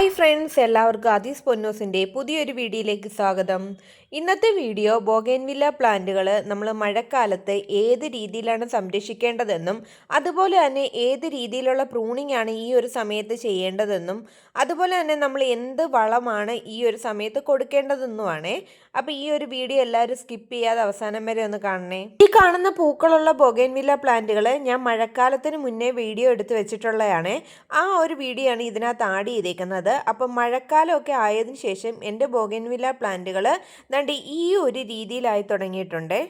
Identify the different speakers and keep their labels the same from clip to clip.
Speaker 1: Hi friends എല്ലാവർക്കും അതീസ് പൊന്നോസിന്റെ പുതിയൊരു വീഡിയോയിലേക്ക് സ്വാഗതം. ഇന്നത്തെ വീഡിയോ ബോഗൻവില്ല പ്ലാന്റുകൾ നമ്മൾ മഴക്കാലത്ത് ഏത് രീതിയിലാണ് സംരക്ഷിക്കേണ്ടതെന്നും അതുപോലെ തന്നെ ഏത് രീതിയിലുള്ള പ്രൂണിംഗ് ആണ് ഈ ഒരു സമയത്ത് ചെയ്യേണ്ടതെന്നും അതുപോലെ തന്നെ നമ്മൾ എന്ത് വളമാണ് ഈ ഒരു സമയത്ത് കൊടുക്കേണ്ടതെന്നുമാണ്. അപ്പോൾ ഈ ഒരു വീഡിയോ എല്ലാവരും സ്കിപ്പ് ചെയ്യാതെ അവസാനം വരെ ഒന്ന് കാണണേ. ഈ കാണുന്ന പൂക്കളുള്ള ബോഗൻവില്ല പ്ലാന്റുകൾ ഞാൻ മഴക്കാലത്തിന് മുന്നേ വീഡിയോ എടുത്ത് വെച്ചിട്ടുള്ളതാണ് ആ ഒരു വീഡിയോ ആണ് ഇതിനകത്ത് ആഡ് ചെയ്തേക്കുന്നത്. അപ്പം മഴക്കാലമൊക്കെ ആയതിനു ശേഷം എന്റെ ബോഗൻവില്ല പ്ലാന്റുകൾ ദണ്ട് ഈ ഒരു രീതിയിലായി തുടങ്ങിയിട്ടുണ്ട്.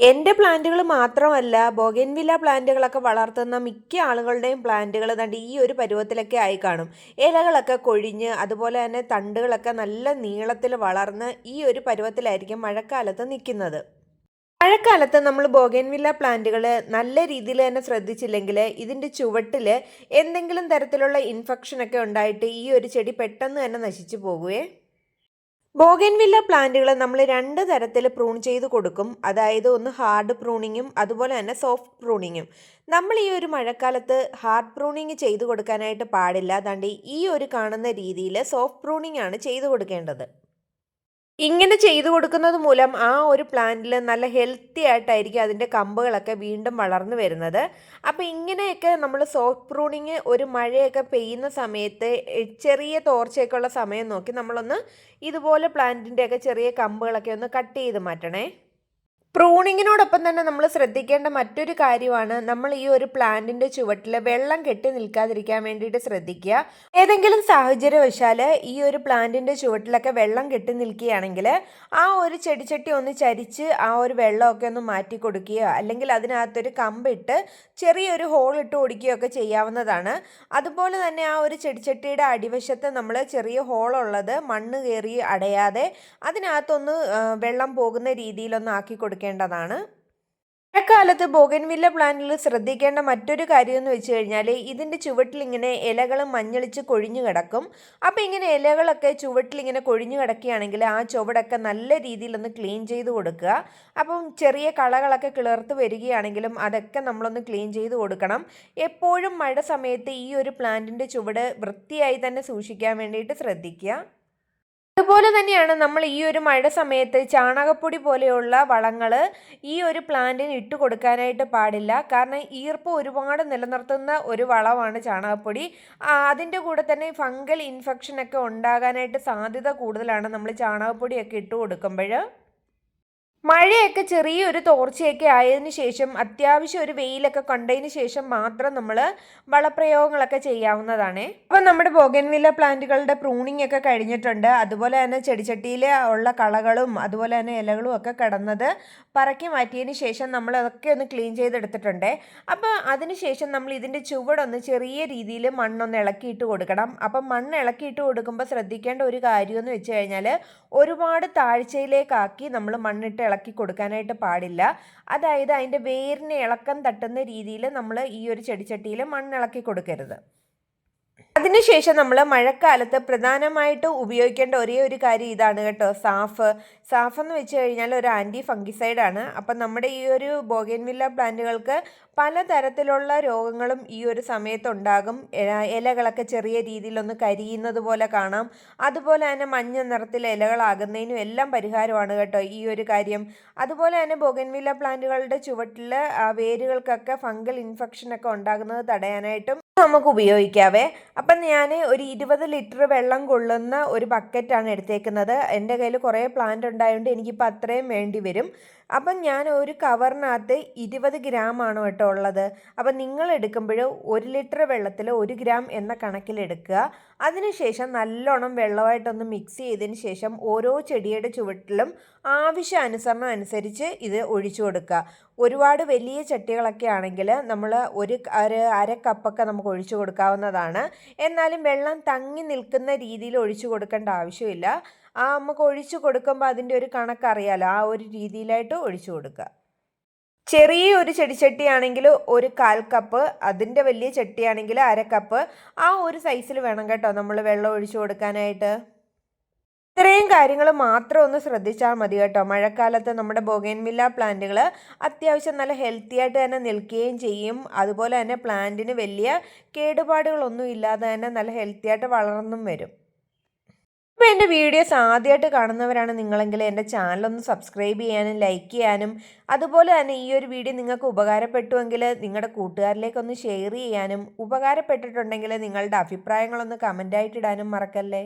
Speaker 1: എന്റെ പ്ലാന്റുകൾ മാത്രമല്ല ബോഗൻവില്ല പ്ലാന്റുകളൊക്കെ വളർത്തുന്ന മിക്ക ആളുകളുടെയും പ്ലാന്റുകൾ ദാണ്ട് ഈ ഒരു പരുവത്തിലൊക്കെ ആയി കാണും. ഇലകളൊക്കെ കൊഴിഞ്ഞ് അതുപോലെ തന്നെ തണ്ടുകളൊക്കെ നല്ല നീളത്തിൽ വളർന്ന് ഈ ഒരു പരുവത്തിലായിരിക്കും മഴക്കാലത്ത് നിൽക്കുന്നത്. മഴക്കാലത്ത് നമ്മൾ ബോഗൻവില്ല പ്ലാന്റുകൾ നല്ല രീതിയിൽ തന്നെ ശ്രദ്ധിച്ചില്ലെങ്കിൽ ഇതിന്റെ ചുവട്ടിൽ എന്തെങ്കിലും തരത്തിലുള്ള ഇൻഫെക്ഷനൊക്കെ ഉണ്ടായിട്ട് ഈ ഒരു ചെടി പെട്ടെന്ന് തന്നെ നശിച്ചു പോകുവേ? ബോഗൻവില്ല പ്ലാന്റുകൾ നമ്മൾ രണ്ട് തരത്തിൽ പ്രൂൺ ചെയ്ത് കൊടുക്കും. അതായത് ഒന്ന് ഹാർഡ് പ്രൂണിങ്ങും അതുപോലെ തന്നെ സോഫ്റ്റ് പ്രൂണിങ്ങും. നമ്മൾ ഈ ഒരു മഴക്കാലത്ത് ഹാർഡ് പ്രൂണിങ് ചെയ്ത് കൊടുക്കാനായിട്ട് പാടില്ല. അതാണ്ട് ഈ ഒരു കാണുന്ന രീതിയിൽ സോഫ്റ്റ് പ്രൂണിങ് ആണ് ചെയ്ത് കൊടുക്കേണ്ടത്. ഇങ്ങനെ ചെയ്തു കൊടുക്കുന്നത് മൂലം ആ ഒരു പ്ലാന്റിൽ നല്ല ഹെൽത്തി ആയിട്ടായിരിക്കും അതിന്റെ കമ്പുകളൊക്കെ വീണ്ടും വളർന്നു വരുന്നത്. അപ്പോൾ ഇങ്ങനെയൊക്കെ നമ്മൾ സോഫ്റ്റ് പ്രൂണിങ് ഒരു മഴയൊക്കെ പെയ്യുന്ന സമയത്ത് ചെറിയ തോർച്ചയൊക്കെ ഉള്ള സമയം നോക്കി നമ്മളൊന്ന് ഇതുപോലെ പ്ലാന്റിന്റെയൊക്കെ ചെറിയ കമ്പുകളൊക്കെ ഒന്ന് കട്ട് ചെയ്ത് മാറ്റണേ. പ്രൂണിങ്ങിനോടൊപ്പം തന്നെ നമ്മൾ ശ്രദ്ധിക്കേണ്ട മറ്റൊരു കാര്യമാണ് നമ്മൾ ഈ ഒരു പ്ലാന്റിന്റെ ചുവട്ടിൽ വെള്ളം കെട്ടി നിൽക്കാതിരിക്കാൻ വേണ്ടിയിട്ട് ശ്രദ്ധിക്കുക. ഏതെങ്കിലും സാഹചര്യവശാൽ ഈ ഒരു പ്ലാന്റിന്റെ ചുവട്ടിലൊക്കെ വെള്ളം കെട്ടി നിൽക്കുകയാണെങ്കിൽ ആ ഒരു ചെടിച്ചട്ടി ഒന്ന് ചരിച്ച് ആ ഒരു വെള്ളമൊക്കെ ഒന്ന് മാറ്റി കൊടുക്കുകയോ അല്ലെങ്കിൽ അതിനകത്തൊരു കമ്പിട്ട് ചെറിയൊരു ഹോൾ ഇട്ട് ഓടിക്കുകയൊക്കെ ചെയ്യാവുന്നതാണ്. അതുപോലെ തന്നെ ആ ഒരു ചെടിച്ചട്ടിയുടെ അടിവശത്ത് നമ്മൾ ചെറിയ ഹോളുള്ളത് മണ്ണ് കയറി അടയാതെ അതിനകത്തൊന്ന് വെള്ളം പോകുന്ന രീതിയിലൊന്ന് ആക്കി കൊടുക്കുക ശ്രദ്ധിക്കേണ്ടതാണ്. മഴക്കാലത്ത് ബോഗൻവില്ല പ്ലാന്റിൽ ശ്രദ്ധിക്കേണ്ട മറ്റൊരു കാര്യം എന്ന് വെച്ച് കഴിഞ്ഞാൽ ഇതിന്റെ ചുവട്ടിലിങ്ങനെ ഇലകൾ മഞ്ഞളിച്ച് കൊഴിഞ്ഞു കിടക്കും. അപ്പോൾ ഇങ്ങനെ ഇലകളൊക്കെ ചുവട്ടിലിങ്ങനെ കൊഴിഞ്ഞു കിടക്കുകയാണെങ്കിൽ ആ ചുവടൊക്കെ നല്ല രീതിയിലൊന്ന് ക്ലീൻ ചെയ്ത് കൊടുക്കുക. അപ്പം ചെറിയ കളകളൊക്കെ കിളർത്ത് വരികയാണെങ്കിലും അതൊക്കെ നമ്മളൊന്ന് ക്ലീൻ ചെയ്ത് കൊടുക്കണം. എപ്പോഴും മഴ സമയത്ത് ഈ ഒരു പ്ലാന്റിന്റെ ചുവട് വൃത്തിയായി തന്നെ സൂക്ഷിക്കാൻ വേണ്ടിയിട്ട് ശ്രദ്ധിക്കുക. അതുപോലെ തന്നെയാണ് നമ്മൾ ഈ ഒരു മഴ സമയത്ത് ചാണകപ്പൊടി പോലെയുള്ള വളങ്ങൾ ഈ ഒരു പ്ലാന്റിന് ഇട്ട് കൊടുക്കാനായിട്ട് പാടില്ല. കാരണം ഈർപ്പം ഒരുപാട് നിലനിർത്തുന്ന ഒരു വളമാണ് ചാണകപ്പൊടി. അതിന്റെ കൂടെ തന്നെ ഫംഗൽ ഇൻഫെക്ഷനൊക്കെ ഉണ്ടാകാനായിട്ട് സാധ്യത കൂടുതലാണ് നമ്മൾ ചാണകപ്പൊടിയൊക്കെ ഇട്ട് കൊടുക്കുമ്പോൾ. മഴയൊക്കെ ചെറിയൊരു തോർച്ചയൊക്കെ ആയതിനു ശേഷം അത്യാവശ്യം ഒരു വെയിലൊക്കെ കണ്ടതിന് ശേഷം മാത്രം നമ്മൾ വളപ്രയോഗങ്ങളൊക്കെ ചെയ്യാവുന്നതാണ്. അപ്പോൾ നമ്മുടെ ബോഗൻവില്ല പ്ലാന്റുകളുടെ പ്രൂണിംഗ് ഒക്കെ കഴിഞ്ഞിട്ടുണ്ട്. അതുപോലെ തന്നെ ചെടിച്ചട്ടിയിൽ ഉള്ള കളകളും അതുപോലെ തന്നെ ഇലകളും ഒക്കെ കിടന്നത് പറക്കി മാറ്റിയതിന് ശേഷം നമ്മൾ അതൊക്കെ ഒന്ന് ക്ലീൻ ചെയ്തെടുത്തിട്ടുണ്ട്. അപ്പോൾ അതിനുശേഷം നമ്മൾ ഇതിന്റെ ചുവടൊന്ന് ചെറിയ രീതിയിൽ മണ്ണൊന്ന് ഇളക്കിയിട്ട് കൊടുക്കണം. അപ്പം മണ്ണ് ഇളക്കിയിട്ട് കൊടുക്കുമ്പോൾ ശ്രദ്ധിക്കേണ്ട ഒരു കാര്യമെന്ന് വെച്ച് കഴിഞ്ഞാൽ ഒരുപാട് താഴ്ചയിലേക്കാക്കി നമ്മൾ മണ്ണിട്ട് കൊടുക്കാനായിട്ട് പാടില്ല. അതായത് അതിന്റെ വേരിനെ ഇളക്കം തട്ടുന്ന രീതിയിൽ നമ്മൾ ഈ ഒരു ചെടിച്ചട്ടിയിൽ മണ്ണിളക്കി കൊടുക്കരുത്. അതിനുശേഷം നമ്മൾ മഴക്കാലത്ത് പ്രധാനമായിട്ട് ഉപയോഗിക്കേണ്ട ഒരേ ഒരു കാര്യം ഇതാണ് കേട്ടോ സാഫ്. സാഫ് എന്ന് വെച്ച് കഴിഞ്ഞാൽ ഒരു ആന്റി ആണ് അപ്പം നമ്മുടെ ഈ ഒരു ബോഗൻവില്ല പ്ലാന്റുകൾക്ക് പലതരത്തിലുള്ള രോഗങ്ങളും ഈ ഒരു സമയത്തുണ്ടാകും. ഇലകളൊക്കെ ചെറിയ രീതിയിലൊന്ന് കരിയുന്നത് പോലെ കാണാം. അതുപോലെ തന്നെ മഞ്ഞ നിറത്തിൽ ഇലകളാകുന്നതിനും എല്ലാം പരിഹാരമാണ് കേട്ടോ ഈ ഒരു കാര്യം. അതുപോലെ തന്നെ ബോഗൻവില്ല പ്ലാന്റുകളുടെ ചുവട്ടിൽ വേരുകൾക്കൊക്കെ ഫംഗൽ ഇൻഫെക്ഷനൊക്കെ ഉണ്ടാകുന്നത് തടയാനായിട്ടും നമുക്ക് ഉപയോഗിക്കാവേ അപ്പം ഞാൻ ഒരു ഇരുപത് ലിറ്റർ വെള്ളം കൊള്ളുന്ന ഒരു ബക്കറ്റാണ് എടുത്തേക്കുന്നത്. എന്റെ കയ്യിൽ കുറേ പ്ലാന്റ് ഉണ്ടായതുകൊണ്ട് എനിക്കിപ്പോൾ അത്രയും വേണ്ടി വരും. അപ്പം ഞാൻ ഒരു കവറിനകത്ത് ഇരുപത് ഗ്രാം ആണ് കേട്ടോ ഉള്ളത്. അപ്പം നിങ്ങൾ എടുക്കുമ്പോൾ ഒരു ലിറ്റർ വെള്ളത്തിൽ ഒരു ഗ്രാം എന്ന കണക്കിലെടുക്കുക അതിനുശേഷം നല്ലോണം വെള്ളമായിട്ടൊന്ന് മിക്സ് ചെയ്തതിന് ശേഷം ഓരോ ചെടിയുടെ ചുവട്ടിലും ആവശ്യാനുസരണം അനുസരിച്ച് ഇത് ഒഴിച്ചു കൊടുക്കുക. ഒരുപാട് വലിയ ചട്ടികളൊക്കെ ആണെങ്കിൽ നമ്മൾ ഒരു ഒരു അര കപ്പൊക്കെ നമുക്ക് ഒഴിച്ചു കൊടുക്കാവുന്നതാണ്. എന്നാലും വെള്ളം തങ്ങി നിൽക്കുന്ന രീതിയിൽ ഒഴിച്ചു കൊടുക്കേണ്ട ആവശ്യമില്ല. ആ നമുക്ക് ഒഴിച്ചു കൊടുക്കുമ്പോൾ അതിന്റെ ഒരു കണക്കറിയാലോ ആ ഒരു രീതിയിലായിട്ട് ഒഴിച്ചു കൊടുക്കുക. ചെറിയ ഒരു ചെടിച്ചട്ടിയാണെങ്കിൽ ഒരു കാൽ കപ്പ് അതിന്റെ വലിയ ചട്ടിയാണെങ്കിൽ അര കപ്പ് ആ ഒരു സൈസിൽ വേണം കേട്ടോ നമ്മൾ വെള്ളം ഒഴിച്ചു കൊടുക്കാനായിട്ട്. ഇത്രയും കാര്യങ്ങൾ മാത്രം ഒന്ന് ശ്രദ്ധിച്ചാൽ മതി കേട്ടോ. മഴക്കാലത്ത് നമ്മുടെ ബൊഗൈൻവില്ല പ്ലാന്റുകൾ അത്യാവശ്യം നല്ല ഹെൽത്തി ആയിട്ട് തന്നെ നിൽക്കുകയും ചെയ്യും. അതുപോലെ തന്നെ പ്ലാന്റിന് വലിയ കേടുപാടുകളൊന്നും ഇല്ലാതെ തന്നെ നല്ല ഹെൽത്തി ആയിട്ട് വളർന്നും വരും. അപ്പോൾ എന്റെ വീഡിയോസ് ആദ്യമായിട്ട് കാണുന്നവരാണ് നിങ്ങളെങ്കിൽ എന്റെ ചാനലൊന്ന് സബ്സ്ക്രൈബ് ചെയ്യാനും ലൈക്ക് ചെയ്യാനും അതുപോലെ തന്നെ ഈ ഒരു വീഡിയോ നിങ്ങൾക്ക് ഉപകാരപ്പെട്ടുവെങ്കിൽ നിങ്ങളുടെ കൂട്ടുകാരിലേക്കൊന്ന് ഷെയർ ചെയ്യാനും ഉപകാരപ്പെട്ടിട്ടുണ്ടെങ്കിൽ നിങ്ങളുടെ അഭിപ്രായങ്ങളൊന്ന് കമന്റായിട്ട് ഇടാനും മറക്കല്ലേ?